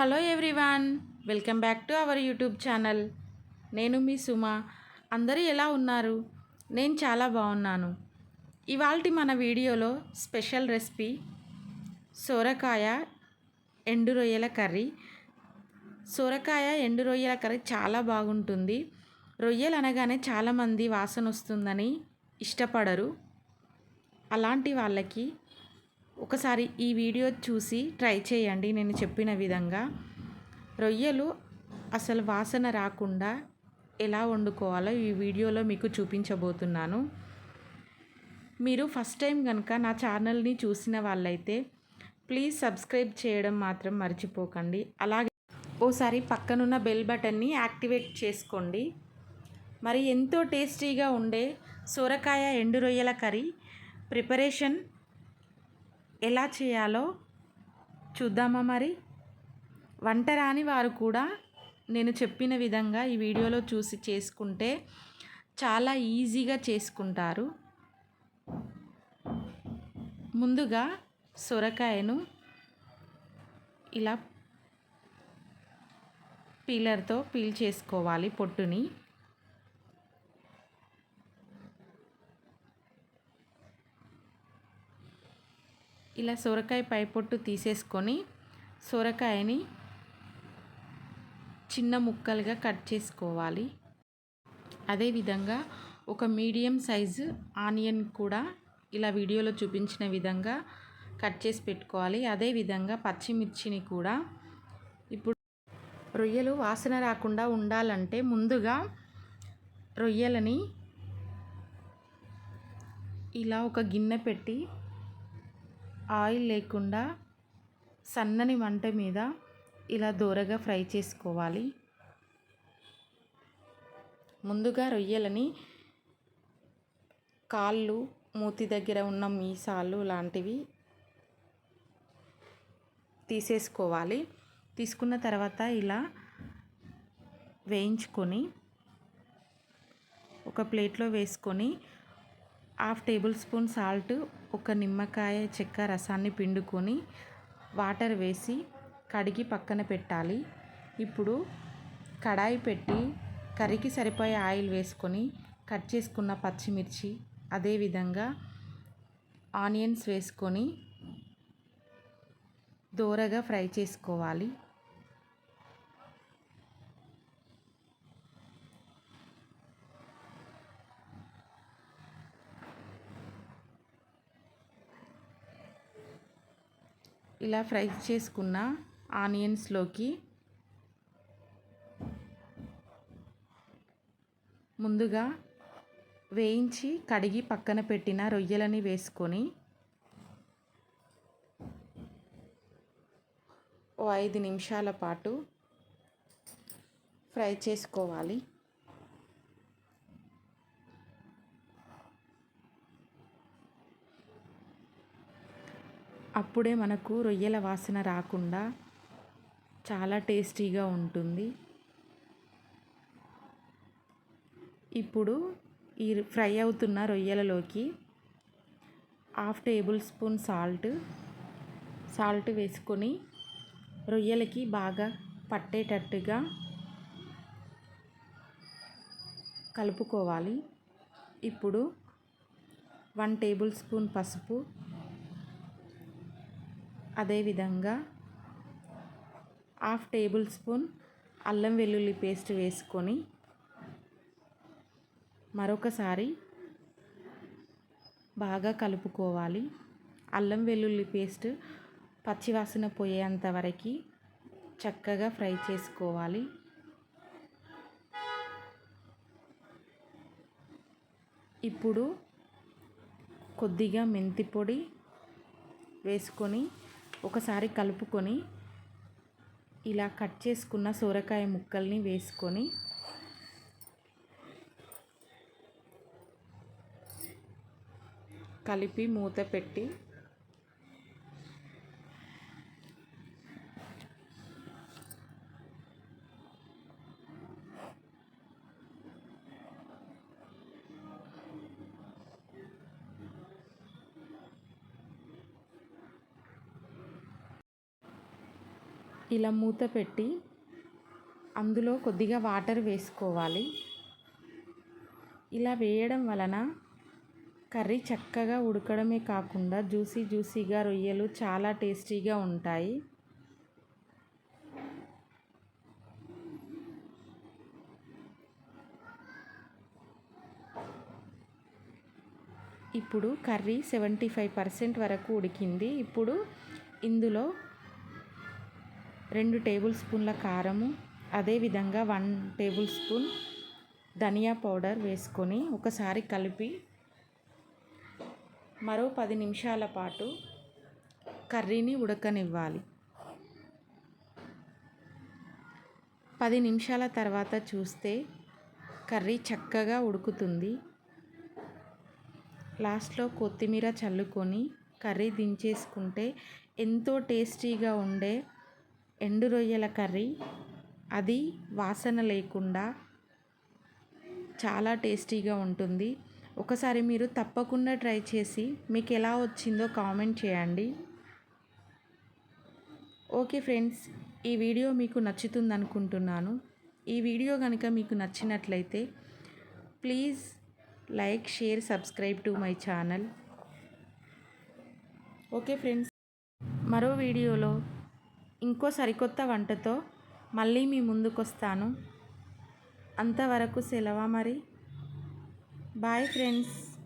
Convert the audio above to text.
Hello everyone welcome back to our YouTube channel. నేను మీ సుమ. అందరూ ఎలా ఉన్నారు? నేను చాలా బాగున్నాను. ఇవాళ మన వీడియోలో స్పెషల్ రెసిపీ సొరకాయ ఎండు రొయ్యల కర్రీ. సొరకాయ ఎండు రొయ్యల కర్రీ చాలా బాగుంటుంది. రొయ్యలు అనగానే చాలామంది వాసన వస్తుందని ఇష్టపడరు. అలాంటి వాళ్ళకి ఒకసారి ఈ వీడియో చూసి ట్రై చేయండి నేను చెప్పిన విధంగా. రొయ్యలు అసలు వాసన రాకుండా ఎలా వండుకోవాలో ఈ వీడియోలో మీకు చూపించబోతున్నాను. మీరు ఫస్ట్ టైం కనుక నా ఛానల్ని చూసిన వాళ్ళైతే ప్లీజ్ సబ్స్క్రైబ్ చేయడం మాత్రం మర్చిపోకండి. అలాగే ఓసారి పక్కనున్న బెల్ బటన్ని యాక్టివేట్ చేసుకోండి. మరి ఎంతో టేస్టీగా ఉండే సొరకాయ ఎండు రొయ్యల కర్రీ ప్రిపరేషన్ ఎలా చేయాలో చూద్దామా మరి? వంట రాని వారు కూడా నేను చెప్పిన విధంగా ఈ వీడియోలో చూసి చేసుకుంటే చాలా ఈజీగా చేసుకుంటారు. ముందుగా సొరకాయను ఇలా పీలర్తో పీల్ చేసుకోవాలి పొట్టుని. ఇలా సొరకాయ పైపొట్టు తీసేసుకొని సొరకాయని చిన్న ముక్కలుగా కట్ చేసుకోవాలి. అదేవిధంగా ఒక మీడియం సైజు ఆనియన్ కూడా ఇలా వీడియోలో చూపించిన విధంగా కట్ చేసి పెట్టుకోవాలి. అదేవిధంగా పచ్చిమిర్చిని కూడా ఇప్పుడు రొయ్యలు వాసన రాకుండా ఉండాలంటే ముందుగా రొయ్యలని ఇలా ఒక గిన్నె పెట్టి ఆయిల్ లేకుండా సన్నని మంట మీద ఇలా దూరగా ఫ్రై చేసుకోవాలి. ముందుగా రొయ్యలని కాళ్ళు మూతి దగ్గర ఉన్న మీసాలు లాంటివి తీసేసుకోవాలి. తీసుకున్న తర్వాత ఇలా వేయించుకొని ఒక ప్లేట్లో వేసుకొని హాఫ్ టేబుల్ స్పూన్ సాల్ట్ ఒక నిమ్మకాయ చెక్క రసాన్ని పిండుకొని వాటర్ వేసి కడిగి పక్కన పెట్టాలి. ఇప్పుడు కడాయి పెట్టి కర్రీకి సరిపోయే ఆయిల్ వేసుకొని కట్ చేసుకున్న పచ్చిమిర్చి అదేవిధంగా ఆనియన్స్ వేసుకొని దోరగా ఫ్రై చేసుకోవాలి. ఇలా ఫ్రై చేసుకున్న ఆనియన్స్లోకి ముందుగా వేయించి కడిగి పక్కన పెట్టిన రొయ్యలని వేసుకొని ఓ ఐదు నిమిషాల పాటు ఫ్రై చేసుకోవాలి. అప్పుడే మనకు రొయ్యల వాసన రాకుండా చాలా టేస్టీగా ఉంటుంది. ఇప్పుడు ఈ ఫ్రై అవుతున్న రొయ్యలలోకి half tablespoon salt salt వేసుకొని రొయ్యలకి బాగా పట్టేటట్టుగా కలుపుకోవాలి. ఇప్పుడు వన్ టేబుల్ స్పూన్ పసుపు అదేవిధంగా హాఫ్ టేబుల్ స్పూన్ అల్లం వెల్లుల్లి పేస్ట్ వేసుకొని మరొకసారి బాగా కలుపుకోవాలి. అల్లం వెల్లుల్లి పేస్ట్ పచ్చివాసన పోయేంత వరకు చక్కగా ఫ్రై చేసుకోవాలి. ఇప్పుడు కొద్దిగా మెంతి పొడి వేసుకొని ఒకసారి కలుపుకొని ఇలా కట్ చేసుకున్న సొరకాయ ముక్కల్ని వేసుకొని కలిపి మూత పెట్టి ఇలా మూత పెట్టి అందులో కొద్దిగా వాటర్ వేసుకోవాలి. ఇలా వేయడం వలన కర్రీ చక్కగా ఉడకడమే కాకుండా జ్యూసీ జ్యూసీగా రొయ్యలు చాలా టేస్టీగా ఉంటాయి. ఇప్పుడు కర్రీ సెవెంటీ ఫైవ్ పర్సెంట్ వరకు ఉడికింది. ఇప్పుడు ఇందులో రెండు టేబుల్ స్పూన్ల కారము అదేవిధంగా వన్ టేబుల్ స్పూన్ ధనియా పౌడర్ వేసుకొని ఒకసారి కలిపి మరో పది నిమిషాల పాటు కర్రీని ఉడకనివ్వాలి. పది నిమిషాల తర్వాత చూస్తే కర్రీ చక్కగా ఉడుకుతుంది. లాస్ట్లో కొత్తిమీర చల్లుకొని కర్రీ దించేసుకుంటే ఎంతో టేస్టీగా ఉండే ఎండు రొయ్యల కర్రీ. అది వాసన లేకుండా చాలా టేస్టీగా ఉంటుంది. ఒకసారి మీరు తప్పకుండా ట్రై చేసి మీకు ఎలా వచ్చిందో కామెంట్ చేయండి. ఓకే ఫ్రెండ్స్ ఈ వీడియో మీకు నచ్చుతుంది అనుకుంటున్నాను ఈ వీడియో కనుక మీకు నచ్చినట్లయితే please like share subscribe to my channel. Okay friends మరో వీడియోలో ఇంకో సరికొత్త వంటతో మళ్ళీ మీ ముందుకొస్తాను. అంతవరకు సెలవా మరి? Bye friends.